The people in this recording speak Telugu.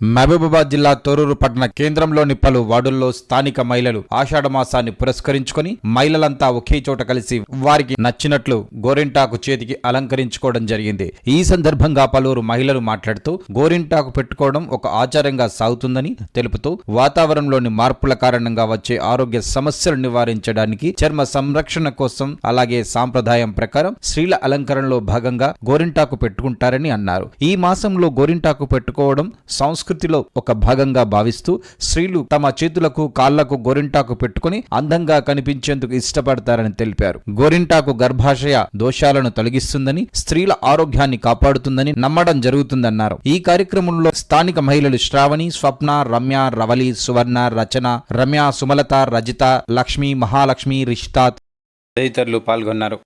మహబూబాబాద్ జిల్లా తొరూరు పట్టణ కేంద్రంలోని పలు వార్డుల్లో స్థానిక మహిళలు ఆషాఢ మాసాన్ని పురస్కరించుకొని మహిళలంతా ఒకే చోట కలిసి వారికి నచ్చినట్లు గోరింటాకు చేతికి అలంకరించుకోవడం జరిగింది. ఈ సందర్భంగా పలువురు మహిళలు మాట్లాడుతూ గోరింటాకు పెట్టుకోవడం ఒక ఆచారంగా సాగుతుందని తెలుపుతూ వాతావరణంలోని మార్పుల కారణంగా వచ్చే ఆరోగ్య సమస్యలు నివారించడానికి చర్మ సంరక్షణ కోసం అలాగే సాంప్రదాయం ప్రకారం స్త్రీల అలంకరణలో భాగంగా గోరింటాకు పెట్టుకుంటారని అన్నారు. ఈ మాసంలో గోరింటాకు పెట్టుకోవడం సంస్కృతిలో ఒక భాగంగా భావిస్తూ స్త్రీలు తమ చేతులకు కాళ్ళకు గోరింటాకు పెట్టుకుని అందంగా కనిపించేందుకు ఇష్టపడతారని తెలిపారు. గోరింటాకు గర్భాశయ దోషాలను తొలగిస్తుందని స్త్రీల ఆరోగ్యాన్ని కాపాడుతుందని నమ్మడం జరుగుతుందన్నారు. ఈ కార్యక్రమంలో స్థానిక మహిళలు శ్రావణి స్వప్న రమ్య రవలి సువర్ణ రచన రమ్య సుమలత రజిత లక్ష్మి మహాలక్ష్మి రిషితా తదితరులు పాల్గొన్నారు.